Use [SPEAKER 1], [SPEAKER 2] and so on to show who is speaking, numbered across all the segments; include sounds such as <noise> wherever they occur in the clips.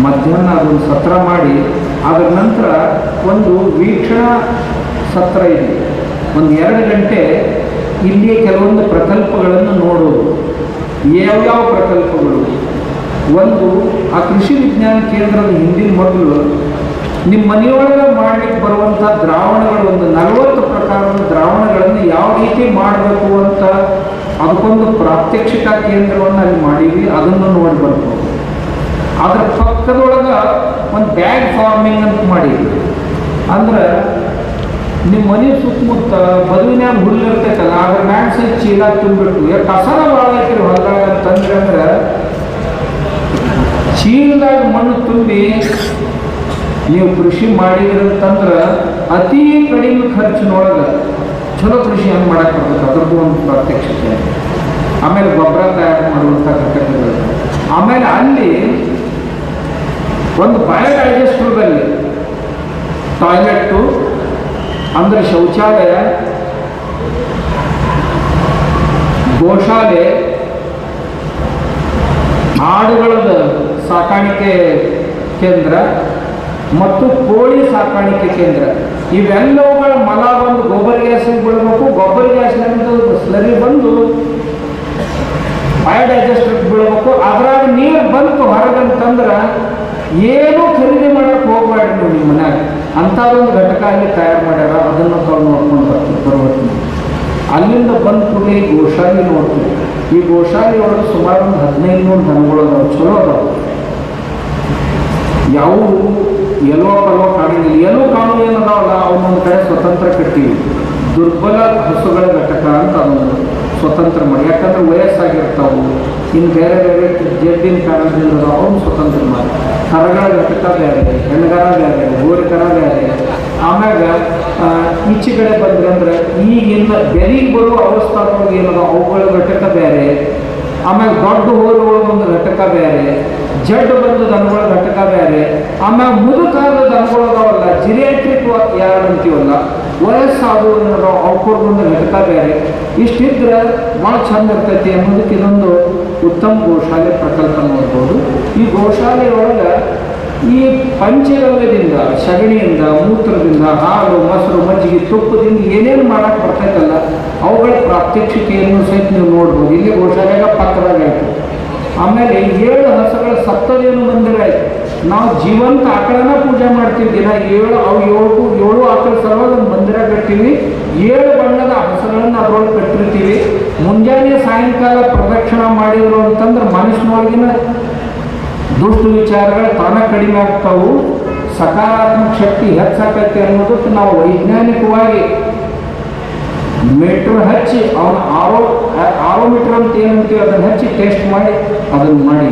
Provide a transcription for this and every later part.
[SPEAKER 1] ಮಧ್ಯಾಹ್ನ ಅದೊಂದು ಸತ್ರ ಮಾಡಿ, ಅದರ ನಂತರ ಒಂದು ವೀಕ್ಷಣಾ ಸತ್ರ ಇದೆ. ಒಂದು ಎರಡು ಗಂಟೆ ಇಲ್ಲಿ ಕೆಲವೊಂದು ಪ್ರಕಲ್ಪಗಳನ್ನು ನೋಡೋದು. ಯಾವ್ಯಾವ ಪ್ರಕಲ್ಪಗಳು? ಒಂದು, ಆ ಕೃಷಿ ವಿಜ್ಞಾನ ಕೇಂದ್ರದ ಹಿಂದಿನ ಮೊದಲು ನಿಮ್ಮ ಮನೆಯೊಳಗೆ ಮಾಡಲಿಕ್ಕೆ ಬರುವಂಥ ದ್ರಾವಣಗಳು, ಒಂದು ನಲವತ್ತು ಪ್ರಕಾರದ ದ್ರಾವಣಗಳನ್ನು ಯಾವ ರೀತಿ ಮಾಡಬೇಕು ಅಂತ ಅದಕ್ಕೊಂದು ಪ್ರಾತ್ಯಕ್ಷಿಕ ಕೇಂದ್ರವನ್ನು ಅಲ್ಲಿ ಮಾಡೀವಿ ಅದನ್ನು ನೋಡಿ ಬರ್ಬೋದು ಅದ್ರ ಪಕ್ಕದೊಳಗೆ ಒಂದು ಬ್ಯಾಗ್ ಫಾರ್ಮಿಂಗ್ ಅಂತ ಮಾಡಿ ಅಂದ್ರೆ ನಿಮ್ಮ ಮನೆ ಸುತ್ತಮುತ್ತ ಬದುವಿನ್ಯಾಗ ಹುಲ್ಲು ಇರ್ತೈತಲ್ಲ, ಅದ್ರ ಮ್ಯಾಗ ಸಹಿತ ಚೀಲ ತುಂಬಿಟ್ಟು ಯಾಕೆ ಕಸನ ಭಾಳ ಐತಿರಿ ಹೊಲದಾಗ ಅಂತಂದ್ರೆ ಅಂದ್ರೆ ಚೀಲದಾಗ ಮಣ್ಣು ತುಂಬಿ ನೀವು ಕೃಷಿ ಮಾಡಿದ್ರಂತಂದ್ರೆ ಅತಿ ಕಡಿಮೆ ಖರ್ಚಿನೊಳಗೆ ಚಲೋ ಕೃಷಿ ಹೆಂಗೆ ಮಾಡಕ್ಕೆ ಬರ್ತದೆ ಅದ್ರದ್ದು ಒಂದು ಪ್ರಾತ್ಯಕ್ಷತೆ. ಆಮೇಲೆ ಗೊಬ್ಬರ ತಯಾರು ಮಾಡುವಂಥ ಘಟಕಗಳು ಆಮೇಲೆ ಅಲ್ಲಿ ಒಂದು ಬಯೋಡೈಜೆಸ್ಟರ್ದಲ್ಲಿ ಟಾಯ್ಲೆಟ್ಟು, ಅಂದರೆ ಶೌಚಾಲಯ, ಗೋಶಾಲೆ, ಆಡುಗಳದ ಸಾಕಾಣಿಕೆ ಕೇಂದ್ರ ಮತ್ತು ಕೋಳಿ ಸಾಕಾಣಿಕೆ ಕೇಂದ್ರ. ಇವೆಲ್ಲವುಗಳ ಮಲ ಬಂದು ಗೊಬ್ಬರ ಗ್ಯಾಸಿಗೆ ಬೀಳಬೇಕು, ಗೊಬ್ಬರ ಗ್ಯಾಸ್ನಿಂದ ಸ್ಲರಿ ಬಂದು ಬಯೋಡೈಜೆಸ್ಟರ್ ಬೀಳಬೇಕು, ಅದ್ರಾಗ ನೀರು ಏನೂ ಖರೀದಿ ಮಾಡಕ್ಕೆ ಹೋಗ್ಬೇಡ್ರಿ ನೀವು ನಿಮ್ಮ ಮನ್ಯಾಗ. ಅಂಥದ್ದೊಂದು ಘಟಕ ಅಲ್ಲಿ ತಯಾರು ಮಾಡ್ಯಾರ, ಅದನ್ನು ತಾವು ನೋಡ್ಕೊಂಡು ಬರ್ತೀವಿ ಬರ್ಬೋದು ಅಲ್ಲಿಂದ ಬಂದ ಕೂಡಲೇ ಈ ಗೋಶಾಲೆ ನೋಡ್ತೀವಿ. ಈ ಗೋಶಾಲಿ ಒಳಗೆ ಸುಮಾರು ಒಂದು ಹದಿನೈದು ನೂರು ದನಗಳು ಅದಾವೆ, ಚಲೋ ಅದಾವೆ. ಯಾವುವು ಎಲ್ಲೋ ಪಲ್ವ ಕಾಣಿಲ್ಲ ಎಲ್ಲೋ ಕಾನೂನು ಏನದಾವಲ್ಲ ಅವನೊಂದು ಕಡೆ ಸ್ವತಂತ್ರ ಕಟ್ಟಿವಿ ದುರ್ಬಲ ಹಸುಗಳ ಘಟಕ ಅಂತ ಅದೊಂದು ಸ್ವತಂತ್ರ ಮಾಡಿ. ಯಾಕಂದ್ರೆ ವಯಸ್ಸಾಗಿರ್ತಾವು. ಇನ್ನು ಬೇರೆ ಬೇರೆ ಜಡ್ಡಿನ ಕಾರಣದಿಂದ ಅವನು ಸ್ವತಂತ್ರ ಮಾಡಿ. ಕರಗಳ ಘಟಕ ಬೇರೆ ಹೆಣ್ಗರ ಬೇರೆ ಗೋರಿಕರ ಬೇರೆ. ಆಮ್ಯಾಗ ಈಚೆಗಡೆ ಬಂದ್ರೆ ಅಂದ್ರೆ ಈಗಿನ ಬೆಲೆಗೆ ಬರುವ ಅವಸ್ಥಾದೊಳಗೆ ಏನದ? ಅವುಗಳ ಘಟಕ ಬೇರೆ. ಆಮ್ಯಾಗ ದೊಡ್ಡ ಹೋರುಗಳ ಒಂದು ಘಟಕ ಬೇರೆ. ಜಡ್ಡು ಬಂದು ದನಗಳ ಘಟಕ ಬೇರೆ. ಆಮ್ಯಾಗ ಮುದುಕಾದ ದನಗಳು ಅದಾವಲ್ಲ ಜಿರಿಯಾಟ್ರಿಕ್ ಯಾರು ಅಂತೀವಲ್ಲ? ವಯಸ್ಸಾದವು ಒಂದು ಅವಕ್ಕೊಂದು ಘಟಕ ಬೇರೆ. ಇಷ್ಟಿದ್ರೆ ಭಾಳ ಚಂದ ಇರ್ತೈತಿ ಅನ್ನೋದಕ್ಕೆ ಇದೊಂದು ಉತ್ತಮ ಗೋಶಾಲೆ ಪ್ರಕಲ್ಪ ನೋಡ್ಬೋದು. ಈ ಗೋಶಾಲೆಯೊಳಗೆ ಈ ಪಂಚಗವ್ಯದಿಂದ ಸಗಣಿಯಿಂದ, ಮೂತ್ರದಿಂದ, ಹಾಲು, ಮೊಸರು, ಮಜ್ಜಿಗೆ, ತುಪ್ಪದಿಂದ ಏನೇನು ಮಾಡಕ್ಕೆ ಬರ್ತೈತಲ್ಲ, ಅವುಗಳ ಪ್ರಾತ್ಯಕ್ಷಿಕೆಯನ್ನು ಸಹಿತ ನೀವು ನೋಡ್ಬೋದು. ಇಲ್ಲಿ ಗೋಶಾಲೆಗ ಪಕ್ಕದಾಗ ಆಯಿತು ಆಮೇಲೆ ಏಳು ಹಸುಗಳ ಸತ್ತದೇನು ಮಂದಿರ ಆಯಿತು ನಾವು ಜೀವಂತ ಆಕಳನ ಪೂಜೆ ಮಾಡ್ತೀವಿ. ದಿನ ಏಳು, ಅವು ಏಳು ಏಳು ಆಕಳ ಸಲುವಾಗಿ ಮಂದಿರ ಕಟ್ತೀವಿ ಏಳು ಬಣ್ಣದ ಹಸುಗಳನ್ನು ಅದರೊಳಗೆ ಕಟ್ಟಿರ್ತೀವಿ. ಮುಂಜಾನೆ ಸಾಯಂಕಾಲ ಪ್ರದಕ್ಷಿಣ ಮಾಡಿದ್ರು ಅಂತಂದ್ರೆ ಮನುಷ್ಯನೊಳಗಿನ ದುಷ್ಟು ವಿಚಾರಗಳು ತಾನ ಕಡಿಮೆ ಆಗ್ತಾವು. ಸಕಾರಾತ್ಮಕ ಶಕ್ತಿ ಹೆಚ್ಚಾಕತ್ತೆ ಅನ್ನೋದಕ್ಕೆ ನಾವು ವೈಜ್ಞಾನಿಕವಾಗಿ ಮೀಟ್ರ್ ಹಚ್ಚಿ, ಅವನ ಆರೋ ಮೀಟ್ರ್ ಅಂತ ಏನಂತೀವಿ ಅದನ್ನು ಹಚ್ಚಿ ಟೆಸ್ಟ್ ಮಾಡಿ, ಅದನ್ನು ಮಾಡಿ.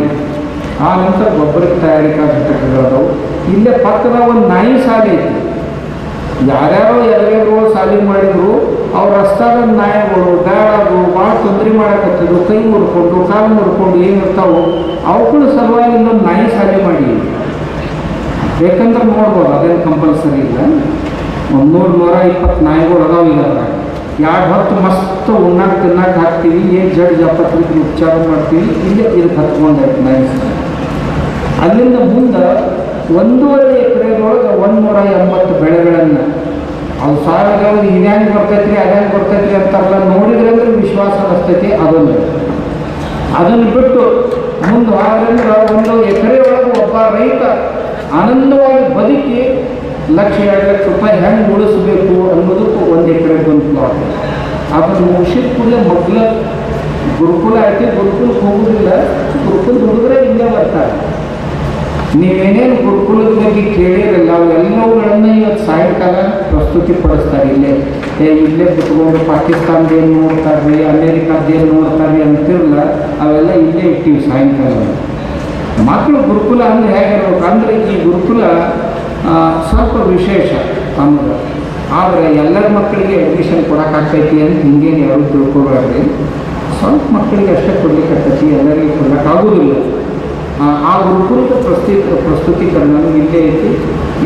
[SPEAKER 1] ಆ ನಂತರ ಗೊಬ್ಬರಕ್ಕೆ ತಯಾರಿಕಾ ಘಟಕಗಳದವು ಇಲ್ಲೇ ಪಕ್ಕದ ಒಂದು ನಾಯಿ ಸಾಲಿ ಐತಿ. ಯಾರ್ಯಾರೋ ಎಲ್ಲರೂ ಸಾಲಿ ಮಾಡಿದ್ರು ಅವ್ರ ರಸ್ತಾದ ನಾಯಿಗಳು ಗಾಡದು ಭಾಳ ತೊಂದರೆ ಮಾಡಕತ್ತಿದ್ರು, ಕೈ ಮುರ್ಕೊಂಡು, ಕಾಲು ಮುರ್ಕೊಂಡು ಏನಿರ್ತಾವು ಅವುಗಳ ಸಲುವಾಗಿ ಇನ್ನೊಂದು ನಾಯಿ ಸಾಲೆ ಮಾಡಿ. ಬೇಕಂದ್ರೆ ನೋಡ್ಬೋದು, ಅದೇನು ಕಂಪಲ್ಸರಿ ಇಲ್ಲ. ಒಂದು ನೂರು ಇಪ್ಪತ್ತು ನಾಯಿಗಳು ಅದಾವ ಇಲ್ಲ ಎರಡು ಹೊತ್ತು ಮಸ್ತ್ ಉಣ್ಣಾಕ್ ತಿನ್ನಕ್ಕೆ ಹಾಕ್ತೀವಿ, ಏನು ಜಡ್ ಜಪತ್ರಿಗೆ ಉಪಚಾರ ಮಾಡ್ತೀವಿ, ಇಲ್ಲೇ ಇದಕ್ಕೆ ಹತ್ಕೊಂಡಾಯ್ತು ನಾಯಿ ಅಲ್ಲಿಂದ ಮುಂದೆ ಒಂದೂವರೆ ಎಕರೆದೊಳಗೆ ಒಂದು ನೂರ ಎಂಬತ್ತು ಬೆಳೆಗಳನ್ನು ಅವು ಸಾವಿರ ಇದ್ಯಾಂಗೆ ಬರ್ತೈತ್ರಿ ಅದ್ಯಾಂಗೆ ಅಂತ ಅಂತಾರಲ್ಲ ನೋಡಿದ್ರೆ ಅಂದ್ರೆ ವಿಶ್ವಾಸ ಬರ್ತೈತಿ ಅದೊಂದು. ಅದನ್ನು ಬಿಟ್ಟು ಮುಂದೆ ಆದ್ರಿಂದ ಒಂದು ಎಕರೆ ಒಳಗೆ ಒಬ್ಬ ರೈತ ಆನಂದವಾಗಿ ಬದುಕಿ ಲಕ್ಷ ಎರಡು ಲಕ್ಷ ರೂಪಾಯಿ ಹೆಂಗೆ ಉಳಿಸ್ಬೇಕು ಅನ್ನೋದಕ್ಕೂ ಒಂದು ಎಕರೆ ಒಂದು ಪ್ಲಾಟ್ ಅದನ್ನು ಮುಗಿಸಿದ ಕೂಡಲೇ ಮೊದಲ ಗುರುಕುಲ ಐತಿ, ಗುರುಕುಲಕ್ಕೆ ಹೋಗುದಿಲ್ಲ, ಗುರುಕುಲ ಹುಡುಗರೇ ಹಿಂದೆ ಬರ್ತಾರೆ. ನೀವೇನೇನು ಗುರುಕುಲದ ಬಗ್ಗೆ ಕೇಳಿರಲ್ಲ ಅವೆಲ್ಲವುಗಳನ್ನ ಇವತ್ತು ಸಾಯಂಕಾಲ ಪ್ರಸ್ತುತಿ ಪಡಿಸ್ತಾರೆ. ಇಲ್ಲೇ, ಏ, ಇಲ್ಲೇ ಬಿಟ್ಕೊಂಡು ಪಾಕಿಸ್ತಾನದ ಏನು ನೋಡ್ತಾರೆ ಅಮೇರಿಕಾದ ಏನು ನೋಡ್ತಾರೆ ಅಂತಿರಲ್ಲ, ಅವೆಲ್ಲ ಇಲ್ಲೇ ಇಟ್ಟಿವಿ ಸಾಯಂಕಾಲ. ಮಕ್ಕಳು ಗುರುಕುಲ ಅಂದ್ರೆ ಹೇಗಿರ್ಬೇಕು? ಅಂದ್ರೆ ಈ ಗುರುಕುಲ ಸ್ವಲ್ಪ ವಿಶೇಷ ನಮ್ಗೆ ಆದ್ರೆ ಎಲ್ಲರ ಮಕ್ಕಳಿಗೆ ಅಡ್ಮಿಷನ್ ಕೊಡೋಕ್ಕಾಗ್ತೈತಿ ಅಂತ ಹಿಂಗೇನು ಯಾರು ತಿಳ್ಕೊಬಾರ್ರಿ ಸ್ವಲ್ಪ ಮಕ್ಕಳಿಗೆ ಅಷ್ಟೇ ಕೊಡ್ಲಿಕ್ಕೆ ಎಲ್ಲರಿಗೂ ಕೊಡೋಕ್ಕಾಗೋದಿಲ್ಲ ಆ, ಪ್ರಸ್ತುತಿ ಪ್ರಸ್ತಿ ಪ್ರಸ್ತುತೀಕರಣ ಇಲ್ಲೇ ಐತಿ.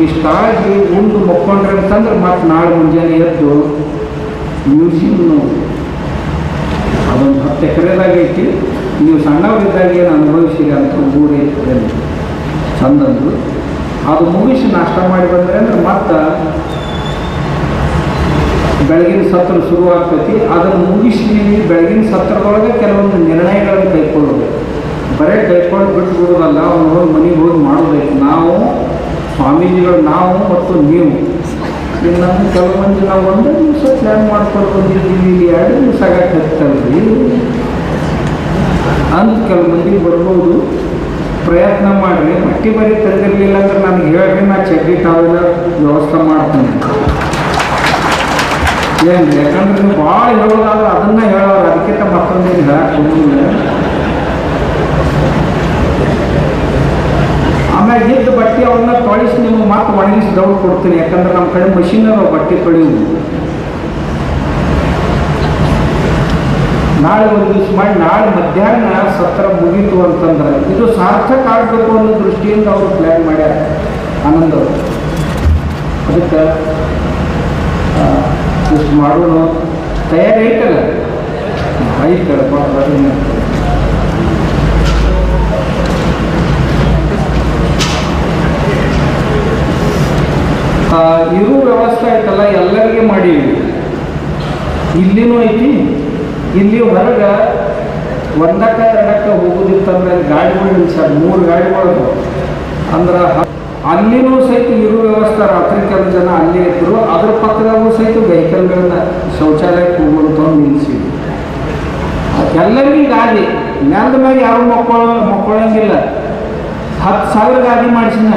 [SPEAKER 1] ಇಷ್ಟಾಗಿ ಉಂಡು ಮಕ್ಕೊಂಡ್ರೆ ಅಂತಂದ್ರೆ ಮತ್ತೆ ನಾಳೆ ಮುಂಜಾನೆ ಎದ್ದು ಮ್ಯೂಸಿಯಂ ಅದೊಂದು ಹತ್ತು ಎಕರೆದಾಗ ಐತಿ. ನೀವು ಸಣ್ಣವರಿದ್ದಾಗ ಏನು ಅನುಭವಿಸಿರಿ ಅಂತ ಊರೇ ಐತಿ ಚಂದಂದು ಅದು ಮುಗಿಸಿ ನಾಷ್ಟ ಮಾಡಿ ಬಂದ್ರೆ ಅಂದ್ರೆ ಮತ್ತೆ ಬೆಳಗಿನ ಸತ್ರ ಶುರು ಆಗ್ತೈತಿ. ಅದನ್ನು ಮುಗಿಸಿ ಬೆಳಗಿನ ಸತ್ರದೊಳಗೆ ಕೆಲವೊಂದು ನಿರ್ಣಯಗಳನ್ನು ಕೈಗೊಳ್ಳಬೇಕು ಬರೀ ಕೈಕೊಂಡು ಬಿಟ್ಟು ಬಿಡೋದಲ್ಲ ಅವ್ನು ಹೋಗಿ ಮನೆಗೆ ಹೋಗಿ ಮಾಡಬೇಕು ನಾವು ಸ್ವಾಮೀಜಿಗಳು, ನಾವು ಮತ್ತು ನೀವು. ನಮ್ಮ ಕೆಲವು ಮಂದಿ ನಾವು ಒಂದೇ ದಿವಸ ಪ್ಲ್ಯಾನ್ ಮಾಡ್ಕೊಂಡು ಇಲ್ಲಿ ಎರಡು ದಿವಸ ಆಗತ್ತಲ್ರಿ ಅಂತ ಕೆಲವು ಮಂದಿಗೆ ಬರ್ಬೋದು. ಪ್ರಯತ್ನ ಮಾಡಿರಿ. ಮಟ್ಟಿ ಬರೀ ತೆಗೆದಿರಲಿಲ್ಲ ಅಂದ್ರೆ ನನಗೆ ಹೇಳ್ರಿ, ನಾ ಚಡ್ಡಿ ಟಾವೆಲ್ಲ ವ್ಯವಸ್ಥೆ ಮಾಡ್ತೀನಿ. ಏನು, ಯಾಕಂದ್ರೆ ಭಾಳ ಹೇಳೋದಾದ್ರೆ ಅದನ್ನ ಹೇಳೋರು. ಅದಕ್ಕಿಂತ ಮತ್ತೊಂದು ಹೇಳಕ್ಕೆ ಆಮೇಲೆ ಇದ್ದ ಬಟ್ಟೆ ಅವನ್ನ ತೊಳಿಸಿ ನಿಮಗೆ ಮತ್ತೆ ಒಣಗಿಸಿ ದೌಡ್ ಕೊಡ್ತೀನಿ. ಯಾಕಂದ್ರೆ ನಮ್ಮ ಕಡೆ ಮಷೀನ್ ಅದಾವ ಬಟ್ಟೆ ತೊಳೆಯುವುದು ನಾಳೆ ಒಂದು ದಿವಸ ಮಾಡಿ, ನಾಳೆ ಮಧ್ಯಾಹ್ನ ಸತ್ರ ಮುಗೀತು ಅಂತಂದ್ರೆ ಇದು ಸಾರ್ಥಕ ಆಗಬೇಕು ಅನ್ನೋ ದೃಷ್ಟಿಯಿಂದ ಅವರು ಪ್ಲ್ಯಾನ್ ಮಾಡ್ಯಾರ, ಆನಂದ್ ಅವರು. ಅದಕ್ಕೆ ಇಷ್ಟು ಮಾಡೋಣ. ತಯಾರಿ ಐತಲ್ಲ? ಐತಲ್ಲ ಪಾಪ ಅದನ್ನ. ಆ, ಇರೋ ವ್ಯವಸ್ಥೆ ಐತಲ್ಲ ಎಲ್ಲರಿಗೆ ಮಾಡಿ ಇಲ್ಲಿನೂ ಐತಿ. ಇಲ್ಲಿ ಹೊರಗೆ ಒಂದಕ್ಕ, ಎರಡಕ್ಕ ಹೋಗೋದಿತ್ತಂದ್ರೆ ಗಾಡಿಗಳು ಸರ್, ಮೂರು ಗಾಡಿಗಳು ಅಂದ್ರ ಅಲ್ಲಿನೂ ಸಹಿತ ಇರೋ ವ್ಯವಸ್ಥೆ ರಾತ್ರಿ ಕೆಲವು ಜನ ಅಲ್ಲಿ ಇದ್ರು. ಅದ್ರ ಪಕ್ಕದಾಗೂ ಸಹಿತ ವೆಹಿಕಲ್ಗಳನ್ನ ಶೌಚಾಲಯಕ್ಕೆ ಹೋಗುವಂತ ನಿಲ್ಲಿಸಿದ್ವಿ ಎಲ್ಲರಿಗೂ ಗಾದಿ ನೆಲದ ಮ್ಯಾಗ ಯಾರು ಮಕ್ಕಳ ಮಕ್ಕಳಂಗಿಲ್ಲ. ಹತ್ತು ಸಾವಿರ ಗಾದಿ ಮಾಡಿಸಿನ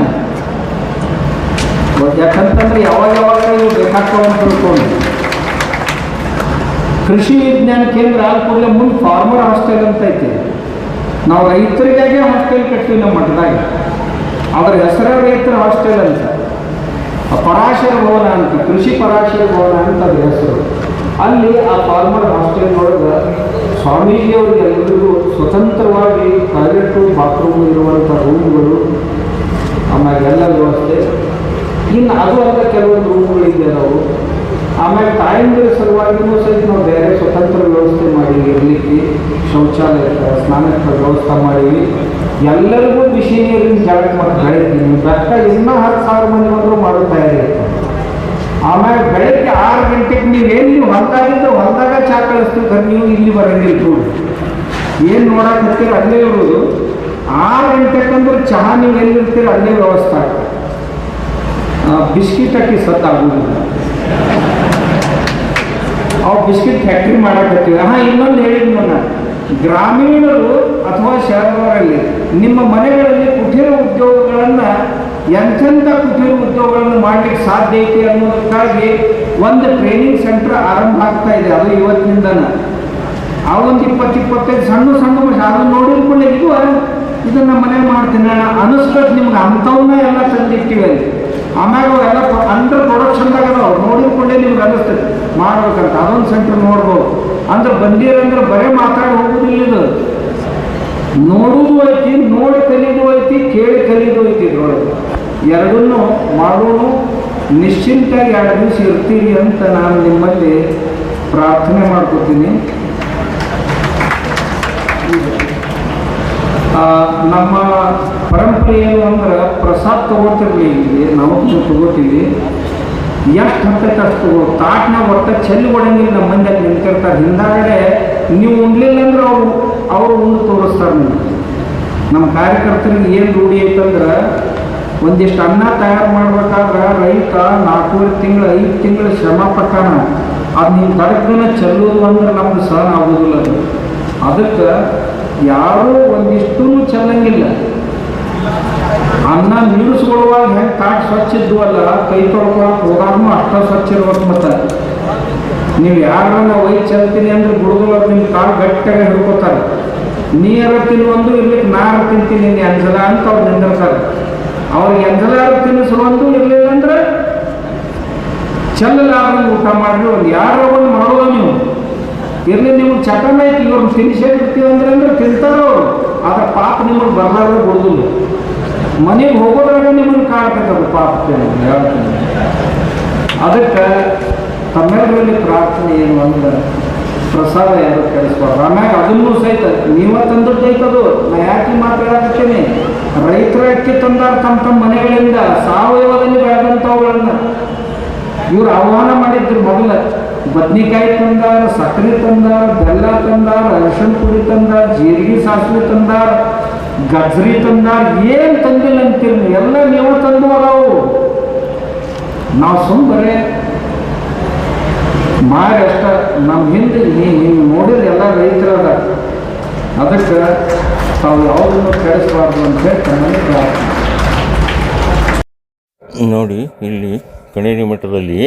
[SPEAKER 1] ಯಾಕಂತಂದ್ರೆ ಯಾವಾಗ ಯಾವಾಗ ಇವು ಬೇಕಾಗ್ತಾವ ಅಂತ ತಿಳ್ಕೊಂಡು. ಕೃಷಿ ವಿಜ್ಞಾನ ಕೇಂದ್ರ ಆದ ಕೂಡಲೇ ಮುಂದೆ ಫಾರ್ಮರ್ ಹಾಸ್ಟೆಲ್ ಅಂತ ಐತಿ. ನಾವು ರೈತರಿಗಾಗೆ ಹಾಸ್ಟೆಲ್ ಕಟ್ತೀವಿ ನಮ್ಮ ಮಠದಾಗ. ಅದರ ಹೆಸರೇ ರೈತರ ಹಾಸ್ಟೆಲ್ ಅಂತ. ಪರಾಶರ ಭವನ ಅಂತ, ಕೃಷಿ ಪರಾಶರ ಭವನ ಅಂತ ಹೆಸರು. ಅಲ್ಲಿ ಆ ಫಾರ್ಮರ್ ಹಾಸ್ಟೆಲ್ ನೋಡಿದ್ರೆ ಸ್ವಾಮೀಜಿಯವರಿಗೆ ಎಲ್ಲರಿಗೂ ಸ್ವತಂತ್ರವಾಗಿ ಟಾಯ್ಲೆಟು ಬಾತ್ರೂಮ್ ಇರುವಂಥ ರೂಮ್ಗಳು ಆಮೇಲೆ ಎಲ್ಲ ವ್ಯವಸ್ಥೆ ಇನ್ನು ಅದು ಅಂತ ಕೆಲವೊಂದು ರೂಪುಗಳಿದೆ ನಾವು. ಆಮೇಲೆ ತಾಯಂದಿರ ಸಲುವಾಗಿಯೂ ಸಹಿತ ನಾವು ಬೇರೆ ಸ್ವತಂತ್ರ ವ್ಯವಸ್ಥೆ ಮಾಡಿ ಇರಲಿಕ್ಕೆ ಶೌಚಾಲಯ ಸ್ನಾನಕ್ಕೆ ವ್ಯವಸ್ಥೆ ಮಾಡಿ. ಎಲ್ಲರಿಗೂ ಬಿಸಿ ನೀರಿನ ಜಾಗಕ್ಕೆ ಮತ್ತೆ ಬೆಳಿತೀವಿ ಬೆಟ್ಟ ಇನ್ನೂ ಹತ್ತು ಸಾವಿರ ಮಂದಿ ಬಂದರೂ ಮಾಡೋ ತಯಾರಿ ಐತೆ ಆಮೇಲೆ ಬೆಳಗ್ಗೆ ಆರು ಗಂಟೆಗೆ ನೀವು ಎಲ್ಲಿ ಹೊಂದಾಗ ಹೊಲ್ದಾಗ ಚಾ ಕಳಿಸ್ತೀವಿ ನೀವು ಇಲ್ಲಿ ಬರಂಗಿಲ್ಲ ಏನು ನೋಡಕ್ಕೆ ಹತ್ತೀರ ಅಲ್ಲೇ ಇರೋದು ಆರು ಗಂಟೆಕಂದ್ರೆ ಚಹಾ ನೀವು ಎಲ್ಲಿರ್ತೀರ? ಅಲ್ಲೇ ವ್ಯವಸ್ಥೆ ಆಗ್ತದೆ. ಬಿಸ್ಕಿಟ್ ಹಾಕಿ ಸತ್ತಾಗುವುದಿಲ್ಲ ಅವ್ರು ಬಿಸ್ಕಿಟ್ ಫ್ಯಾಕ್ಟ್ರಿ ಮಾಡಕತ್ತೀವಿ. ಹಾಂ, ಇನ್ನೊಂದು ಹೇಳಿದ್ ನಾನು. ಗ್ರಾಮೀಣರು ಅಥವಾ ಶಹರಗಳಲ್ಲಿ ನಿಮ್ಮ ಮನೆಗಳಲ್ಲಿ ಕುಟೀರ ಉದ್ಯೋಗಗಳನ್ನು ಎಂಥೆಂಥ ಕುಟೀರ ಉದ್ಯೋಗಗಳನ್ನು ಮಾಡಲಿಕ್ಕೆ ಸಾಧ್ಯ ಐತೆ ಅನ್ನೋದಕ್ಕಾಗಿ ಒಂದು ಟ್ರೈನಿಂಗ್ ಸೆಂಟರ್ ಆರಂಭ ಆಗ್ತಾ ಇದೆ. ಅದು ಇವತ್ತಿನಿಂದನ ಆ ಒಂದು ಇಪ್ಪತ್ತು ಇಪ್ಪತ್ತೈದು ಸಣ್ಣ ಸಣ್ಣ ಮನುಷ್ಯ ಅದನ್ನು ನೋಡಿದ್ಕೊಳ್ಳಿ ಇದು ಇದನ್ನ ಮನೆ ಮಾಡ್ತೀನಿ ಅನಿಸ್ಬೇಕು ನಿಮ್ಗೆ ಅಂಥವನ್ನ ಎಲ್ಲ ತಂದಿಟ್ಟಿವೆ. ಅಲ್ಲಿ ಆಮ್ಯಾಗ ಅವೆಲ್ಲ ಅಂಡರ್ ಪ್ರೊಡಕ್ಷನ್ದಾಗ ಅದಾವ. ನೋಡಿಕೊಂಡೇ ನಿಮ್ಗೆ ಅನ್ನಿಸ್ತದೆ ಮಾಡ್ಬೇಕಂತ. ಅದೊಂದು ಸೆಂಟರ್ ನೋಡ್ಬೋದು. ಅಂದ್ರೆ ಬಂದಿರಂದ್ರೆ ಬರೇ ಮಾತಾಡಿ ಹೋಗುದಿಲ್ಲ ಇದು. ನೋಡುವುದು ಐತಿ, ನೋಡಿ ಕಲಿಯೋದು ಐತಿ, ಕೇಳಿ ಕಲಿಯೋದು ಐತಿ ಇದ್ರೊಳಗೆ. ಎರಡನ್ನೂ ಮಾಡೋಣ ನಿಶ್ಚಿಂತಾಗಿ ಎರಡು ದಿವಸ ಇರ್ತೀವಿ ಅಂತ ನಾನು ನಿಮ್ಮಲ್ಲಿ ಪ್ರಾರ್ಥನೆ ಮಾಡ್ಕೋತೀನಿ. ನಮ್ಮ ಪರಂಪರೆ ಏನು ಅಂದ್ರೆ ಪ್ರಸಾದ ತಗೋತಿರ್ಲಿ ನಾವು ತಗೋತೀವಿ. ಎಷ್ಟು ಹತ್ತೈತೆ ಅಷ್ಟು ತಗೋ ತಾಟ್ನಾಗ ಒಟ್ಟ ಚೆಲ್ಲಿ ಹೊಡಂಗಿಲ್ಲ ನಮ್ಮ ಮಂದಿ ಅಲ್ಲಿ ನಿಂತಿರ್ತಾರೆ. ಹಿಂದಾಗಡೆ ನೀವು ಉಣ್ಲಿಲ್ಲ ಅಂದ್ರೆ ಅವರು ಅವರು ಉಂಡು ತೋರಿಸ್ತಾರೆ ನಿಮ್ಗೆ. ನಮ್ಮ ಕಾರ್ಯಕರ್ತರಿಗೆ ಏನು ರೂಢಿ ಐತಂದ್ರೆ ಒಂದಿಷ್ಟು ಅನ್ನ ತಯಾರು ಮಾಡ್ಬೇಕಾದ್ರೆ ರೈತ ನಾಲ್ಕೂವರೆ ತಿಂಗಳು, ಐದು ತಿಂಗಳು ಶ್ರಮ ಪಟ್ಟಾನ. ಅದು ನೀವು ತಡಕ್ಕೆ ಚೆಲ್ಲೋದು ಅಂದ್ರೆ ನಮ್ಗೆ ಸಹನ ಆಗೋದಿಲ್ಲ ಅದಕ್ಕೆ ಯಾರೂ ಒಂದಿಷ್ಟು ಚೆಲ್ಲಂಗಿಲ್ಲ ಅನ್ನ ನೀರಿಸ್ಕೊಳ್ಳುವಾಗ ಹೆಂಗೆ ಕಾಟ್ ಸ್ವಚ್ಛ ಇದ್ವಲ್ಲ, ಕೈ ತೊಳ್ಕೊಳಕ್ಕೆ ಹೋಗಾನು ಅಷ್ಟ ಸ್ವಚ್ಛ ಇರ್ಬೇಕು ಮತ್ತೆ. ನೀವು ಯಾರನ್ನ ಒಯ್ದು ಚೆಲ್ತೀನಿ ಅಂದ್ರೆ ಬುಡದೊಳಗೆ ನಿಮ್ಮ ಕಾಲು ಗಟ್ಟಿಯಾಗಿ ಹಿಡ್ಕೋತಾರೆ. ನೀರ ತಿನ್ನುವಂದು ಇರ್ಲಿಕ್ಕೆ ನಾರು ತಿಂತೀನಿ, ನೀ ಅಂಜಲ ಅಂತ ಅವ್ರು ನಿಂದಿರ್ತಾರೆ. ಅವ್ರಿಗೆ ಎಂಜಲಾರು ತಿನ್ನಿಸುವಂದು ಇರ್ಲಿಲ್ಲ ಅಂದ್ರೆ ಚೆಲ್ಲಲಾರ್ದು ಊಟ ಮಾಡ್ರಿ, ಒಂದು ಯಾರೋ ಒಂದು ಮಾಡೋದು ನೀವು. ಇರ್ಲಿ ನಿಮ್ಗೆ ಚಟನ ಐತಿ ಇವ್ರನ್ನ ತಿನ್ಸೇ ಇರ್ತೀವಿ ಅಂದ್ರೆ ಅಂದ್ರೆ ತಿಂತಾರೋ ಆದ್ರೆ ಪಾಪ ನಿಮಗೆ ಬರ್ಲಾರ್ದು ಬಿಡುದಿಲ್ಲ ಮನೆಗೆ ಹೋಗೋದ್ರಾಗ ನಿಮ್ಮನ್ನು ಕಾಡ್ತೈತೆ ಪಾಪ ಹೇಳ್ತೀನಿ. ಅದಕ್ಕೆ ತಮ್ಮೆಲ್ಲರಲ್ಲಿ ಪ್ರಾರ್ಥನೆ ಏನು ಅಂದ್ರೆ ಪ್ರಸಾದ ಯಾರು ಕೆಡಿಸ್ಬಾರ್ದು ಆಮ್ಯಾಗ ಅದನ್ನೂ ಸಹಿತ ನೀವ ತಂದದ್ದು ಐತದು ನಾ ಯಾಕೆ ಮಾತು ಹೇಳಕತ್ತೀನಿ? ರೈತರ ಅಕ್ಕಿ ತಂದಾರ ತಮ್ಮ ತಮ್ಮ ಮನೆಗಳಿಂದ ಸಾವಯವದಲ್ಲಿ ಬೆಳೆದಂಥವುಗಳನ್ನ ಇವ್ರು ಆಹ್ವಾನ ಮಾಡಿದ್ರು ಮೊದಲ. ಬದ್ನಿಕಾಯಿ ತಂದಾರ ಸಕ್ಕರೆ ತಂದಾರ, ಬೆಲ್ಲ ತಂದಾರ, ಅರಿಶಿನ ಪುಡಿ ತಂದಾರ, ಜೀರಿಗೆ ಸಾಸಿವೆ ತಂದಾರ, ಗಜ್ರಿ ತಂದಾರ, ಏನು ತಂದಿಲ್ಲ ಅಂತೀರಿ ಎಲ್ಲ ನೀವು ತಂದು ಅದಾವು ನಾವು ಸುಮ್ಮನೆ ಮಾರಿ ಅಷ್ಟ ನಮ್ಮ ಹಿಂದೆ ನೀವು ನೋಡಿದ್ರೆ ಎಲ್ಲ ರೈತರದ ಅದಕ್ಕೆ ತಾವು ಯಾವುದನ್ನು ಕೆಡಿಸಬಾರ್ದು ಅಂತ ಹೇಳಿ
[SPEAKER 2] ನೋಡಿ, ಇಲ್ಲಿ ಕಣೇರಿ ಮಠದಲ್ಲಿ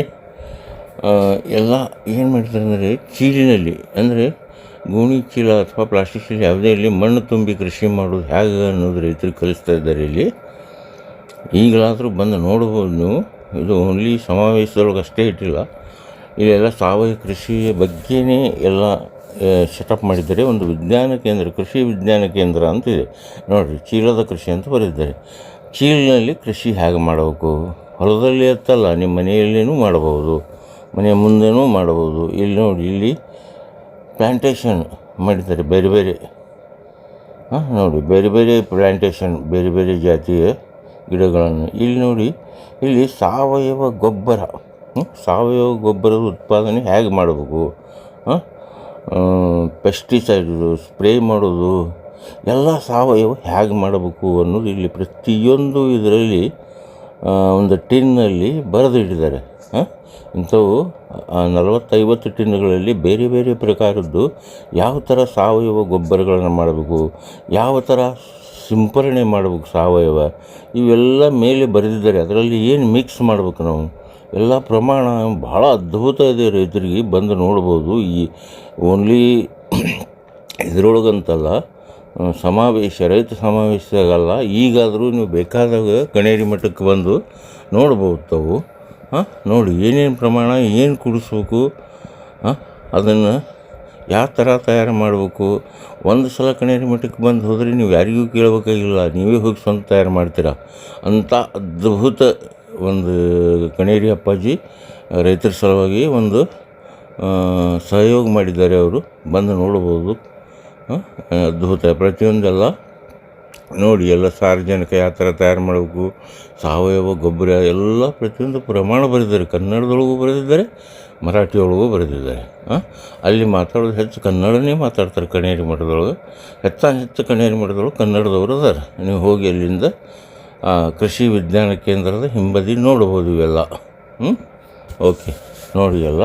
[SPEAKER 2] ಎಲ್ಲ ಏನು ಮಾಡ್ತಾರೆ ಅಂದರೆ ಚೀಲಿನಲ್ಲಿ, ಅಂದರೆ ಗೋಣಿ ಚೀಲ ಅಥವಾ ಪ್ಲಾಸ್ಟಿಕ್ ಚೀಲ ಯಾವುದೇ ಇರಲಿ, ಮಣ್ಣು ತುಂಬಿ ಕೃಷಿ ಮಾಡೋದು ಹೇಗೆ ಅನ್ನೋದು ರೈತರಿಗೆ ಕಲಿಸ್ತಾ ಇದ್ದಾರೆ ಇಲ್ಲಿ. ಈಗಲಾದರೂ ಬಂದು ನೋಡ್ಬೋದು ನೀವು ಇದು ಓನ್ಲಿ ಸಮಾವೇಶದೊಳಗೆ ಅಷ್ಟೇ ಇಟ್ಟಿಲ್ಲ. ಇಲ್ಲೆಲ್ಲ ಸಾವಯವ ಕೃಷಿಯ ಬಗ್ಗೆನೇ ಎಲ್ಲ ಸೆಟಪ್ ಮಾಡಿದ್ದಾರೆ. ಒಂದು ವಿಜ್ಞಾನ ಕೇಂದ್ರ, ಕೃಷಿ ವಿಜ್ಞಾನ ಕೇಂದ್ರ ಅಂತಿದೆ ನೋಡಿರಿ, ಚೀಲದ ಕೃಷಿ ಅಂತ ಬರೆದಿದ್ದಾರೆ. ಚೀಲಿನಲ್ಲಿ ಕೃಷಿ ಹೇಗೆ ಮಾಡಬೇಕು? ಹೊಲದಲ್ಲಿ ಎತ್ತಲ್ಲ, ನಿಮ್ಮ ಮನೆಯಲ್ಲಿನೂ ಮಾಡಬಹುದು. ಮನೆಯ ಮುಂದೆನೂ ಮಾಡಬಹುದು ಇಲ್ಲಿ ನೋಡಿ, ಇಲ್ಲಿ ಪ್ಲ್ಯಾಂಟೇಷನ್ ಮಾಡಿದ್ದಾರೆ, ಬೇರೆ ಬೇರೆ. ಹಾಂ, ನೋಡಿ, ಬೇರೆ ಬೇರೆ ಪ್ಲ್ಯಾಂಟೇಷನ್ ಬೇರೆ ಬೇರೆ ಜಾತಿಯ ಗಿಡಗಳನ್ನು. ಇಲ್ಲಿ ನೋಡಿ, ಇಲ್ಲಿ ಸಾವಯವ ಗೊಬ್ಬರ? ಸಾವಯವ ಗೊಬ್ಬರದ ಉತ್ಪಾದನೆ ಹೇಗೆ ಮಾಡಬೇಕು? ಹಾಂ ಪೆಸ್ಟಿಸೈಡ್ದು ಸ್ಪ್ರೇ ಮಾಡೋದು, ಎಲ್ಲ ಸಾವಯವ ಹೇಗೆ ಮಾಡಬೇಕು ಅನ್ನೋದು ಇಲ್ಲಿ ಪ್ರತಿಯೊಂದು ಇದರಲ್ಲಿ ಒಂದು ಟಿನ್ನಲ್ಲಿ ಬರೆದಿಟ್ಟಿದ್ದಾರೆ. ಹಾಂ? ಇಂಥವು ನಲವತ್ತೈವತ್ತು ಟಿನ್ನುಗಳಲ್ಲಿ ಬೇರೆ ಬೇರೆ ಪ್ರಕಾರದ್ದು ಯಾವ ಥರ ಸಾವಯವ ಗೊಬ್ಬರಗಳನ್ನು ಮಾಡಬೇಕು, ಯಾವ ಥರ ಸಿಂಪರಣೆ ಮಾಡಬೇಕು ಸಾವಯವ, ಇವೆಲ್ಲ ಮೇಲೆ ಬರೆದಿದ್ದಾರೆ. ಅದರಲ್ಲಿ ಏನು ಮಿಕ್ಸ್ ಮಾಡಬೇಕು ನಾವು? ಎಲ್ಲ ಪ್ರಮಾಣ ಭಾಳ ಅದ್ಭುತ ಇದೆ ರೈತರಿಗೆ ಬಂದು ನೋಡ್ಬೋದು. ಈ ಓನ್ಲಿ ಇದರೊಳಗಂತಲ್ಲ ಸಮಾವೇಶ, ರೈತ ಸಮಾವೇಶದಾಗಲ್ಲ ಈಗಾದರೂ ನೀವು ಬೇಕಾದಾಗ ಕಣೇರಿ ಮಠಕ್ಕೆ ಬಂದು ನೋಡ್ಬೋದು ತಾವು. ಹಾಂ? ನೋಡಿ, ಏನೇನು ಪ್ರಮಾಣ, ಏನು ಕುಡಿಸ್ಬೇಕು? ಹಾಂ? ಅದನ್ನು ಯಾವ ಥರ ತಯಾರು ಮಾಡಬೇಕು? ಒಂದು ಸಲ ಕಣೇರಿ ಮಠಕ್ಕೆ ಬಂದು ಹೋದರೆ ನೀವು ಯಾರಿಗೂ ಕೇಳಬೇಕಾಗಿಲ್ಲ. ನೀವೇ ಹೋಗಿ ಸ್ವಂತ ತಯಾರು ಮಾಡ್ತೀರಾ? ಅಂಥ ಅದ್ಭುತ ಒಂದು ಕಣೇರಿ ಅಪ್ಪಾಜಿ, ರೈತರ ಸಲುವಾಗಿ ಒಂದು ಸಹಯೋಗ ಮಾಡಿದ್ದಾರೆ ಅವರು. ಬಂದು ನೋಡ್ಬೋದು ಅದ್ಭುತ. ಪ್ರತಿಯೊಂದೆಲ್ಲ ನೋಡಿ ಎಲ್ಲ ಸಾರ್ವಜನಿಕ ಯಾವ ಥರ ತಯಾರು ಮಾಡಬೇಕು. ಸಾವಯವ ಗೊಬ್ಬರ ಎಲ್ಲ ಪ್ರತಿಯೊಂದು ಪ್ರಮಾಣ ಬರೆದಿದ್ದಾರೆ. ಕನ್ನಡದೊಳಗೂ ಬರೆದಿದ್ದಾರೆ, ಮರಾಠಿಯೊಳಗೂ ಬರೆದಿದ್ದಾರೆ. ಹಾಂ ಅಲ್ಲಿ ಮಾತಾಡೋದು ಹೆಚ್ಚು ಕನ್ನಡನೇ ಮಾತಾಡ್ತಾರೆ ಕಣೇರಿ ಮಠದೊಳಗೆ. ಹೆಚ್ಚಾನ್ ಹೆಚ್ಚು ಕಣೇರಿ ಮಠದೊಳಗೆ ಕನ್ನಡದವರು ಅದಾರೆ ನೀವು ಹೋಗಿ ಅಲ್ಲಿಂದ ಕೃಷಿ ವಿಜ್ಞಾನ ಕೇಂದ್ರದ ಹಿಂಬದಿ ನೋಡ್ಬೋದು ಇವೆಲ್ಲ. ಹ್ಞೂ ಓಕೆ. ನೋಡಿ ಎಲ್ಲ.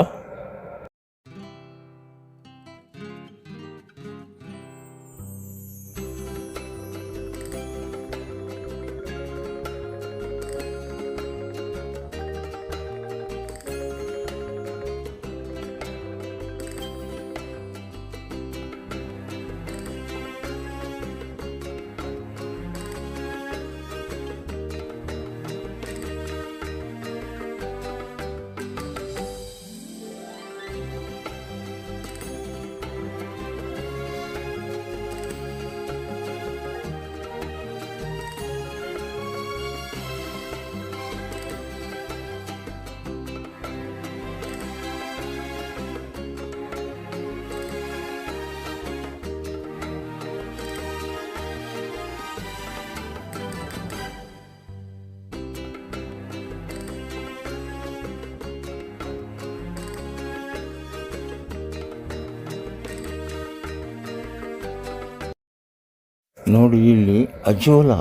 [SPEAKER 2] ನೋಡಿ ಇಲ್ಲಿ ಅಜೋಲ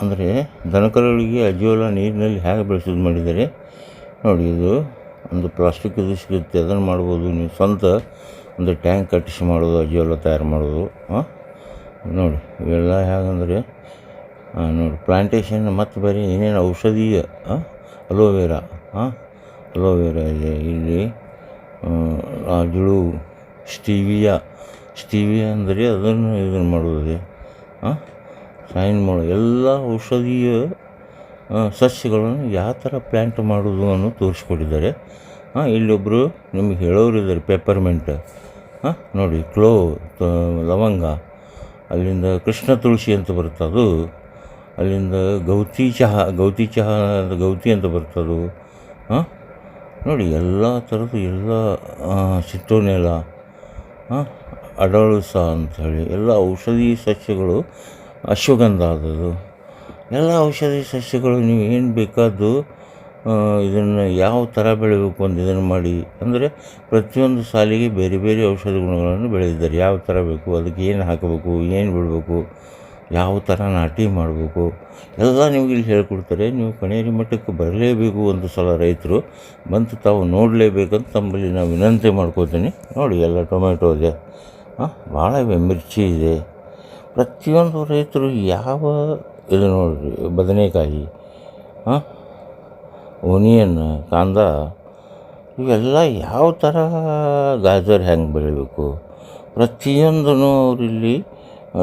[SPEAKER 2] ಅಂದರೆ ದನಕರುಗಳಿಗೆ ಅಜೋಲ ನೀರಿನಲ್ಲಿ ಹೇಗೆ ಬೆಳೆಸೋದು ಮಾಡಿದ್ದಾರೆ. ನೋಡಿ ಇದು ಒಂದು ಪ್ಲಾಸ್ಟಿಕ್ ಇದು ಸಿಗುತ್ತೆ, ಅದನ್ನು ಮಾಡ್ಬೋದು. ನೀವು ಸ್ವಂತ ಒಂದು ಟ್ಯಾಂಕ್ ಕಟ್ಟಿಸಿ ಮಾಡೋದು, ಅಜೋಲ ತಯಾರು ಮಾಡೋದು. ಹಾಂ? ನೋಡಿ, ಇವೆಲ್ಲ ಹೇಗಂದರೆ ನೋಡಿ ಪ್ಲಾಂಟೇಶನ್ ಮತ್ತು ಬೇರೆ ಏನೇನು ಔಷಧೀಯ ಅಲೋವೆರಾ ಹಾಂ ಅಲೋವೆರಾ ಇದೆ. ಇಲ್ಲಿ ಜುಳು ಸ್ಟೀವಿಯಾ ಸ್ಟೀವಿಯಾ ಅಂದರೆ ಅದನ್ನು ಇದನ್ನು ಮಾಡೋದಿದೆ ಸೈನ್ ಮಾಡೋ. ಎಲ್ಲ ಔಷಧೀಯ ಸಸ್ಯಗಳನ್ನು ಯಾವ ಥರ ಪ್ಲ್ಯಾಂಟ್ ಮಾಡೋದು ಅನ್ನೋ ತೋರಿಸ್ಕೊಟ್ಟಿದ್ದಾರೆ. ಹಾಂ ಇಲ್ಲೊಬ್ಬರು ನಿಮಗೆ ಹೇಳೋರು ಇದ್ದಾರೆ ಪೆಪ್ಪರ್ಮೆಂಟ್ ಹಾಂ ನೋಡಿ ಕ್ಲೋ ಲವಂಗ. ಅಲ್ಲಿಂದ ಕೃಷ್ಣ ತುಳಸಿ ಅಂತ ಬರುತ್ತೆ ಅದು. ಅಲ್ಲಿಂದ ಗೌತಿ ಚಹಾ ಗೌತಿ ಚಹಾ, ಗೌತಿ ಅಂತ ಬರ್ತದು ಹಾಂ ನೋಡಿ, ಎಲ್ಲ ಥರದ್ದು ಎಲ್ಲ ಸಿಟ್ಟೋನೆಲ್ಲ ಹಾಂ ಅಡಳುಸ ಅಂಥೇಳಿ ಎಲ್ಲ ಔಷಧಿ ಸಸ್ಯಗಳು ಅಶ್ವಗಂಧ ಆದದು ಎಲ್ಲ ಔಷಧಿ ಸಸ್ಯಗಳು ನೀವು ಏನು ಬೇಕಾದ್ದು ಇದನ್ನು ಯಾವ ಥರ ಬೆಳಿಬೇಕು ಅಂತ ಇದನ್ನು ಮಾಡಿ. ಅಂದರೆ ಪ್ರತಿಯೊಂದು ಸಾಲಿಗೆ ಬೇರೆ ಬೇರೆ ಔಷಧ ಗುಣಗಳನ್ನು ಬೆಳೆದಿದ್ದಾರೆ. ಯಾವ ಥರ ಬೇಕು, ಅದಕ್ಕೆ ಏನು ಹಾಕಬೇಕು, ಏನು ಬಿಡಬೇಕು, ಯಾವ ಥರ ನಾಟಿ ಮಾಡಬೇಕು, ಎಲ್ಲ ನಿಮಗೆ ಇಲ್ಲಿ ಹೇಳ್ಕೊಡ್ತಾರೆ. ನೀವು ಕಣೇರಿ ಮಠಕ್ಕೆ ಬರಲೇಬೇಕು ಒಂದು ಸಲ ರೈತರು, ಬಂತು ತಾವು ನೋಡಲೇಬೇಕಂತ ತಮ್ಮಲ್ಲಿ ನಾವು ವಿನಂತಿ ಮಾಡ್ಕೋತೀನಿ ನೋಡಿ ಎಲ್ಲ ಟೊಮೆಟೊ ಇದೆ. ಭಾಳ ಮಿರ್ಚಿ ಇದೆ. ಪ್ರತಿಯೊಂದು ರೈತರು ಯಾವ ಇದು ನೋಡಿರಿ, ಬದನೆಕಾಯಿ, ಹಾಂ? ಓನಿಯನ್ ಕಾಂದ, ಇವೆಲ್ಲ ಯಾವ ಥರ ಗಾಜರ್ ಹೆಂಗೆ ಬೆಳಿಬೇಕು? ಪ್ರತಿಯೊಂದನ್ನು ಅವರಿಲ್ಲಿ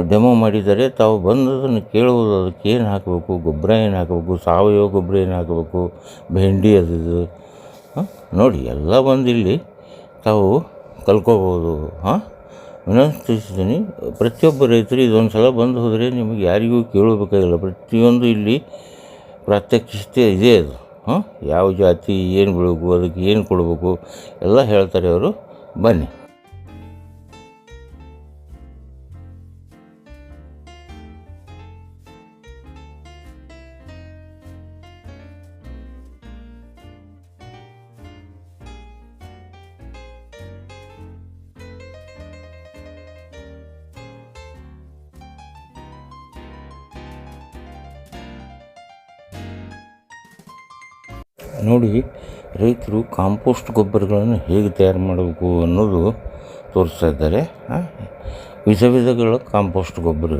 [SPEAKER 2] ಡೆಮೋ ಮಾಡಿದ್ದಾರೆ. ತಾವು ಬಂದು ಕೇಳುವುದು, ಅದಕ್ಕೆ ಏನು ಹಾಕಬೇಕು? ಗೊಬ್ಬರ ಏನು ಹಾಕಬೇಕು? ಸಾವಯವ ಗೊಬ್ಬರ ಏನು ಹಾಕಬೇಕು? ಭೆಂಡಿ ಅದು ನೋಡಿ, ಎಲ್ಲ ಬಂದಿಲ್ಲಿ ತಾವು ಕಲ್ಕೋಬೋದು, ಹಾಂ? ವಿನಂತಿಸ್ತೀನಿ, ಪ್ರತಿಯೊಬ್ಬ ರೈತರು ಇದೊಂದು ಸಲ ಬಂದು ಹೋದರೆ ನಿಮಗೆ ಯಾರಿಗೂ ಕೇಳಬೇಕಾಗಿಲ್ಲ. ಪ್ರತಿಯೊಂದು ಇಲ್ಲಿ ಪ್ರಾತ್ಯಕ್ಷಿತೆ ಇದೆ ಅದು. ಹಾಂ ಯಾವ ಜಾತಿ, ಏನು ಬೆಳಬೇಕು ಅದಕ್ಕೆ ಏನು ಕೊಡಬೇಕು, ಎಲ್ಲ ಹೇಳ್ತಾರೆ ಅವರು. ಬನ್ನಿ. ನೋಡಿ ರೈತರು ಕಾಂಪೋಸ್ಟ್ ಗೊಬ್ಬರಗಳನ್ನು ಹೇಗೆ ತಯಾರು ಮಾಡಬೇಕು ಅನ್ನೋದು ತೋರಿಸ್ತಾ ಇದ್ದಾರೆ. ವಿಧ ವಿಧಗಳ ಕಾಂಪೋಸ್ಟ್ ಗೊಬ್ಬರ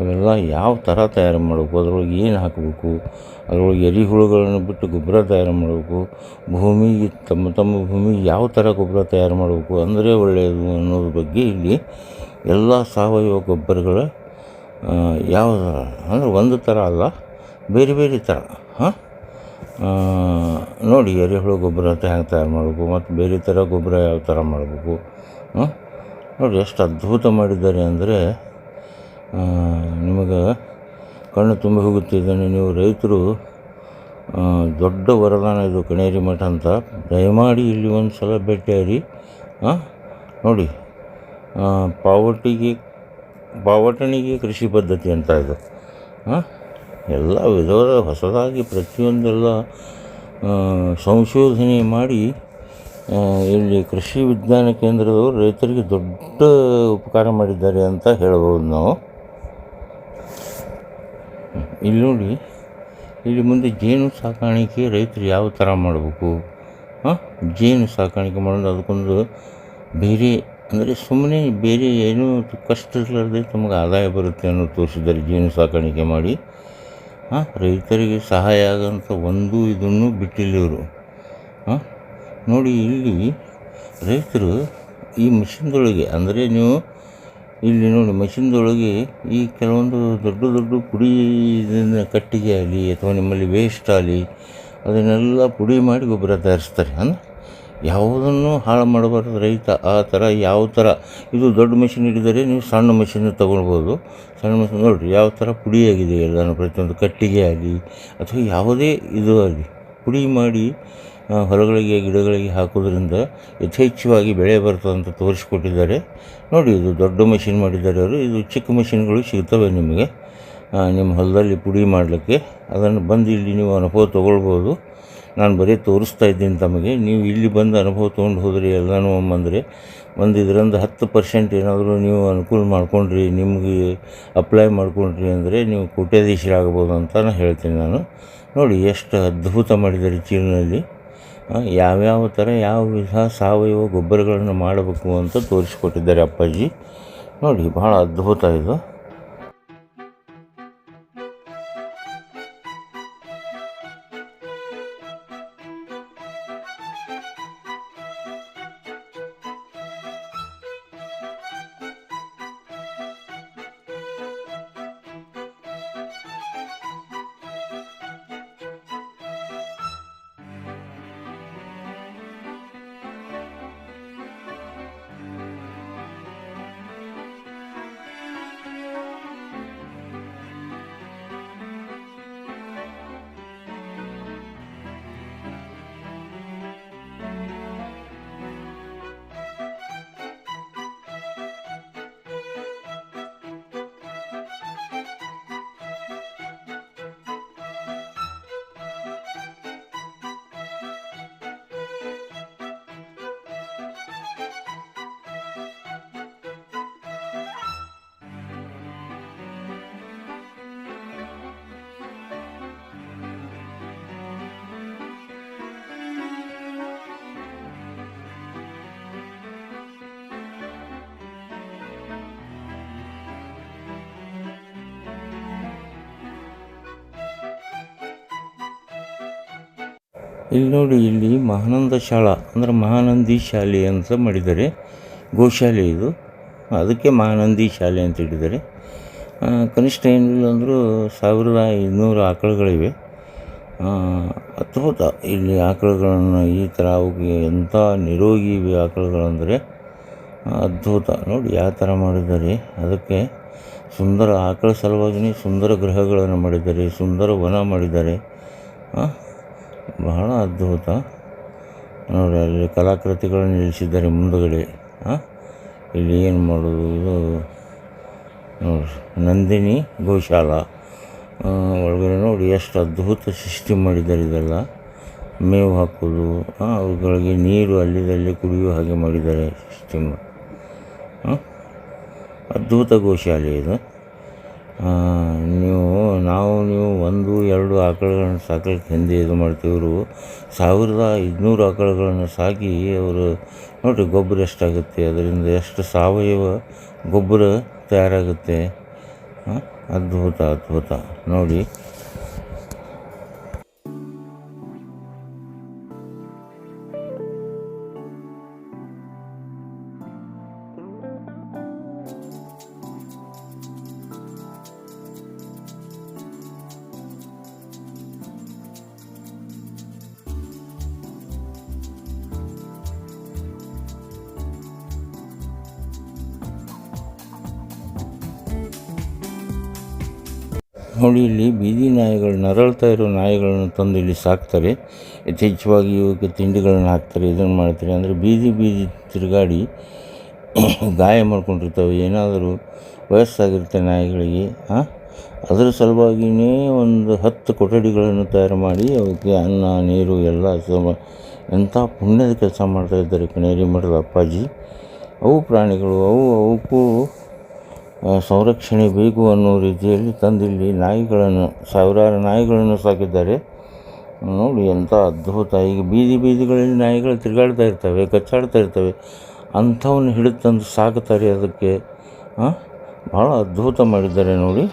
[SPEAKER 2] ಅವೆಲ್ಲ ಯಾವ ಥರ ತಯಾರು ಮಾಡಬೇಕು, ಅದರೊಳಗೆ ಏನು ಹಾಕಬೇಕು, ಅದರೊಳಗೆ ಎರೆಹುಳುಗಳನ್ನು ಬಿಟ್ಟು ಗೊಬ್ಬರ ತಯಾರು ಮಾಡಬೇಕು, ಭೂಮಿಗೆ ತಮ್ಮ ತಮ್ಮ ಭೂಮಿಗೆ ಯಾವ ಥರ ಗೊಬ್ಬರ ತಯಾರು ಮಾಡಬೇಕು, ಅಂದರೆ ಒಳ್ಳೆಯದು ಅನ್ನೋದ್ರ ಬಗ್ಗೆ ಇಲ್ಲಿ ಎಲ್ಲ ಸಾವಯವ ಗೊಬ್ಬರಗಳ ಯಾವ ಅಂದರೆ ಒಂದು ಥರ ಅಲ್ಲ, ಬೇರೆ ಬೇರೆ ಥರ. ಹಾಂ? ನೋಡಿ, ಎರೆಹುಳು ಗೊಬ್ಬರ ಅಂತ ಹೆಂಗೆ ತಯಾರು ಮಾಡಬೇಕು, ಮತ್ತು ಬೇರೆ ಥರ ಗೊಬ್ಬರ ಯಾವ ಥರ ಮಾಡಬೇಕು ಹಾಂ ನೋಡಿ, ಎಷ್ಟು ಅದ್ಭುತ ಮಾಡಿದ್ದಾರೆ ಅಂದರೆ ನಿಮಗೆ ಕಣ್ಣು ತುಂಬಿ ಹೋಗುತ್ತಿದ್ದಾನೆ. ನೀವು ರೈತರು ದೊಡ್ಡ ವರದಾನ ಇದು ಕಣೇರಿ ಮಠ ಅಂತ ದಯಮಾಡಿ ಇಲ್ಲಿ ಒಂದು ಸಲ ಭೇಟಿಯಾಗಿ ಹಾಂ? ನೋಡಿ ಪಾವಟಿಗೆ, ಪಾವಟಣಿಗೆ ಕೃಷಿ ಪದ್ಧತಿ ಅಂತ ಇದು, ಹಾಂ? ಎಲ್ಲ ವಿಧವಾದ ಹೊಸದಾಗಿ ಪ್ರತಿಯೊಂದೆಲ್ಲ ಸಂಶೋಧನೆ ಮಾಡಿ ಇಲ್ಲಿ ಕೃಷಿ ವಿಜ್ಞಾನ ಕೇಂದ್ರದವರು ರೈತರಿಗೆ ದೊಡ್ಡ ಉಪಕಾರ ಮಾಡಿದ್ದಾರೆ ಅಂತ ಹೇಳ್ಬೋದು ನಾವು. ಇಲ್ಲಿ ನೋಡಿ, ಇಲ್ಲಿ ಮುಂದೆ ಜೇನು ಸಾಕಾಣಿಕೆ ರೈತರು ಯಾವ ಥರ ಮಾಡಬೇಕು? ಹಾಂ? ಜೇನು ಸಾಕಾಣಿಕೆ ಮಾಡೋದು ಅದಕ್ಕೊಂದು ಬೇರೆ, ಅಂದರೆ ಸುಮ್ಮನೆ ಬೇರೆ ಏನೂ ಕಷ್ಟ ಇರಲಾರ್ದೆ ತಮಗೆ ಆದಾಯ ಬರುತ್ತೆ ಅನ್ನೋದು ತೋರಿಸಿದ್ದಾರೆ ಜೇನು ಸಾಕಾಣಿಕೆ ಮಾಡಿ. ಹಾಂ? ರೈತರಿಗೆ ಸಹಾಯ ಆಗೋಂಥ ಒಂದು ಇದನ್ನು ಬಿಟ್ಟಿಲ್ಲ ಇವರು. ಹಾಂ? ನೋಡಿ ಇಲ್ಲಿ ರೈತರು ಈ ಮಿಷಿನ್ದೊಳಗೆ ಅಂದರೆ ನೀವು ಇಲ್ಲಿ ನೋಡಿ ಮಷಿನ್ದೊಳಗೆ ಈ ಕೆಲವೊಂದು ದೊಡ್ಡ ದೊಡ್ಡ ಪುಡಿ ಇದನ್ನ ಕಟ್ಟಿಗೆ ಆಗಲಿ ಅಥವಾ ನಿಮ್ಮಲ್ಲಿ ವೇಸ್ಟ್ ಆಗಲಿ ಅದನ್ನೆಲ್ಲ ಪುಡಿ ಮಾಡಿ ಗೊಬ್ಬರ ತಯಾರಿಸ್ತಾರೆ. ಅಂದ್ರೆ ಯಾವುದನ್ನು ಹಾಳು ಮಾಡಬಾರ್ದು ರೈತ, ಆ ಥರ ಯಾವ ಥರ ಇದು ದೊಡ್ಡ ಮೆಷಿನ್ ಹಿಡಿದರೆ ನೀವು ಸಣ್ಣ ಮೆಷಿನ್ ತೊಗೊಳ್ಬೋದು. ಸಣ್ಣ ಮೆಷಿನ್ ನೋಡಿರಿ, ಯಾವ ಥರ ಪುಡಿಯಾಗಿದೆ ಎಲ್ಲನೂ, ಪ್ರತಿಯೊಂದು ಕಟ್ಟಿಗೆ ಆಗಲಿ ಅಥವಾ ಯಾವುದೇ ಇದು ಆಗಲಿ ಪುಡಿ ಮಾಡಿ ಹೊಲಗಳಿಗೆ, ಗಿಡಗಳಿಗೆ ಹಾಕೋದ್ರಿಂದ ಯಥೇಚ್ಛವಾಗಿ ಬೆಳೆ ಬರ್ತದೆ ಅಂತ ತೋರಿಸ್ಕೊಟ್ಟಿದ್ದಾರೆ. ನೋಡಿ, ಇದು ದೊಡ್ಡ ಮೆಷಿನ್ ಮಾಡಿದ್ದಾರೆ ಅವರು. ಇದು ಚಿಕ್ಕ ಮೆಷಿನ್ಗಳು ಸಿಗ್ತವೆ ನಿಮಗೆ. ನಿಮ್ಮ ಹೊಲದಲ್ಲಿ ಪುಡಿ ಮಾಡಲಿಕ್ಕೆ. ಅದನ್ನು ಬಂದು ಇಲ್ಲಿ ನೀವು ಅನುಭವ ತೊಗೊಳ್ಬೋದು. ನಾನು ಬರೀ ತೋರಿಸ್ತಾ ಇದ್ದೀನಿ ತಮಗೆ. ನೀವು ಇಲ್ಲಿ ಬಂದು ಅನುಭವ ತೊಗೊಂಡು ಹೋದ್ರಿ ಎಲ್ಲನೂ ಒಮ್ಮಂದರೆ ಒಂದು ಇದರಿಂದ ಹತ್ತು ಪರ್ಸೆಂಟ್ ಏನಾದರೂ ನೀವು ಅನುಕೂಲ ಮಾಡ್ಕೊಂಡ್ರಿ, ನಿಮಗೆ ಅಪ್ಲೈ ಮಾಡ್ಕೊಂಡ್ರಿ ಅಂದರೆ ನೀವು ಕೋಟ್ಯಾಧೀಶರಾಗ್ಬೋದು ಅಂತ ನಾನು ಹೇಳ್ತೀನಿ ನಾನು. ನೋಡಿ, ಎಷ್ಟು ಅದ್ಭುತ ಮಾಡಿದ್ದಾರೆ ಚೀನಲ್ಲಿ ಯಾವ್ಯಾವ ಥರ ಯಾವ ವಿಧ ಸಾವಯವ ಗೊಬ್ಬರಗಳನ್ನು ಮಾಡಬೇಕು ಅಂತ ತೋರಿಸ್ಕೊಟ್ಟಿದ್ದಾರೆ ಅಪ್ಪಾಜಿ. ನೋಡಿ ಭಾಳ ಅದ್ಭುತ ಇದು. ಇಲ್ಲಿ ನೋಡಿ, ಇಲ್ಲಿ ಮಹಾನಂದ ಶಾಲಾ, ಅಂದ್ರೆ ಮಹಾನಂದಿ ಶಾಲೆ ಅಂತ ಮಾಡಿದ್ದಾರೆ. ಗೋಶಾಲೆ ಇದು. ಅದಕ್ಕೆ ಮಹಾನಂದಿ ಶಾಲೆ ಅಂತ ಹೇಳಿದ್ದಾರೆ ಕನಿಷ್ಠ ಏನಿಲ್ಲ ಅಂದರೂ ಸಾವಿರದ ಐನೂರು ಆಕಳುಗಳಿವೆ. ಅದ್ಭುತ. ಇಲ್ಲಿ ಆಕಳುಗಳನ್ನು ಈ ಥರ ಅವಕ್ಕೆ ಎಂಥ ನಿರೋಗಿ ಇವೆ ಆಕಳುಗಳಂದರೆ ಅದ್ಭುತ. ನೋಡಿ, ಯಾವ ಥರ ಮಾಡಿದ್ದಾರೆ. ಅದಕ್ಕೆ ಸುಂದರ ಆಕಳ ಸಲುವಾಗಿ ಸುಂದರ ಗೃಹಗಳನ್ನು ಮಾಡಿದ್ದಾರೆ, ಸುಂದರ ವನ ಮಾಡಿದ್ದಾರೆ. ಬಹಳ ಅದ್ಭುತ. ನೋಡಿ, ಅಲ್ಲಿ ಕಲಾಕೃತಿಗಳನ್ನು ನಿಲ್ಲಿಸಿದ್ದಾರೆ ಮುಂದುಗಡೆ. ಹಾಂ ಇಲ್ಲಿ ಏನು ಮಾಡೋದು ಇದು ನಂದಿನಿ ಗೋಶಾಲ. ಒಳಗಡೆ ನೋಡಿ, ಎಷ್ಟು ಅದ್ಭುತ ಸೃಷ್ಟಿ ಮಾಡಿದ್ದಾರೆ ಇದೆಲ್ಲ. ಮೇವು ಹಾಕೋದು ಅವುಗಳಿಗೆ ನೀರು ಅಲ್ಲಿದಲ್ಲಿ ಕುಡಿಯುವ ಹಾಗೆ ಮಾಡಿದ್ದಾರೆ ಸಿಸ್ಟಮ್ ಅದ್ಭುತ ಗೋಶಾಲೆ ಇದು. ನೀವು, ನಾವು, ನೀವು ಒಂದು, ಎರಡು ಆಕಳುಗಳನ್ನು ಸಾಕಲಿಕ್ಕೆ ಹಿಂದೆ ಇದು ಮಾಡ್ತೀವಿ. ಇವರು ಸಾವಿರದ ಐದುನೂರು ಆಕಳುಗಳನ್ನು ಸಾಕಿ ಅವರು ನೋಡಿರಿ ಗೊಬ್ಬರ ಎಷ್ಟಾಗುತ್ತೆ, ಅದರಿಂದ ಎಷ್ಟು ಸಾವಯವ ಗೊಬ್ಬರ ತಯಾರಾಗುತ್ತೆ. ಅದ್ಭುತ ಅದ್ಭುತ. ನೋಡಿ. ನೋಡಿ ಇಲ್ಲಿ ಬೀದಿ ನಾಯಿಗಳು, ನರಳ್ತಾ ಇರೋ ನಾಯಿಗಳನ್ನು ತಂದು ಇಲ್ಲಿ ಸಾಕ್ತಾರೆ. ಯಥೇಚ್ಛವಾಗಿ ಇವಕ್ಕೆ ತಿಂಡಿಗಳನ್ನು ಹಾಕ್ತಾರೆ, ಇದನ್ನು ಮಾಡ್ತಾರೆ. ಅಂದರೆ ಬೀದಿ ಬೀದಿ ತಿರುಗಾಡಿ <coughs> ಗಾಯ ಮಾಡ್ಕೊಂಡಿರ್ತವೆ. ಏನಾದರೂ ವಯಸ್ಸಾಗಿರುತ್ತೆ ನಾಯಿಗಳಿಗೆ ಹಾಂ ಅದರ ಸಲುವಾಗಿಯೇ ಒಂದು ಹತ್ತು ಕೊಠಡಿಗಳನ್ನು ತಯಾರು ಮಾಡಿ ಅವಕ್ಕೆ ಅನ್ನ, ನೀರು, ಎಲ್ಲ ಸಮ, ಎಂಥ ಪುಣ್ಯದ ಕೆಲಸ ಮಾಡ್ತಾ ಇದ್ದಾರೆ ಕಣೇರಿ ಮಠದ ಅಪ್ಪಾಜಿ. ಅವು ಪ್ರಾಣಿಗಳು, ಅವು, ಅವಕ್ಕೂ ಸಂರಕ್ಷಣೆ ಬೇಕು ಅನ್ನೋ ರೀತಿಯಲ್ಲಿ ತಂದಿಲ್ಲಿ ನಾಯಿಗಳನ್ನು, ಸಾವಿರಾರು ನಾಯಿಗಳನ್ನು ಸಾಕಿದ್ದಾರೆ. ನೋಡಿ ಎಂಥ ಅದ್ಭುತ. ಈಗ ಬೀದಿ ಬೀದಿಗಳಲ್ಲಿ ನಾಯಿಗಳು ತಿರುಗಾಡ್ತಾ ಇರ್ತವೆ, ಕಚ್ಚಾಡ್ತಾ ಇರ್ತವೆ. ಅಂಥವನ್ನು ಹಿಡಿದು ತಂದು ಸಾಕ್ತಾರೆ ಅದಕ್ಕೆ. ಭಾಳ ಅದ್ಭುತ ಮಾಡಿದ್ದಾರೆ ನೋಡಿ.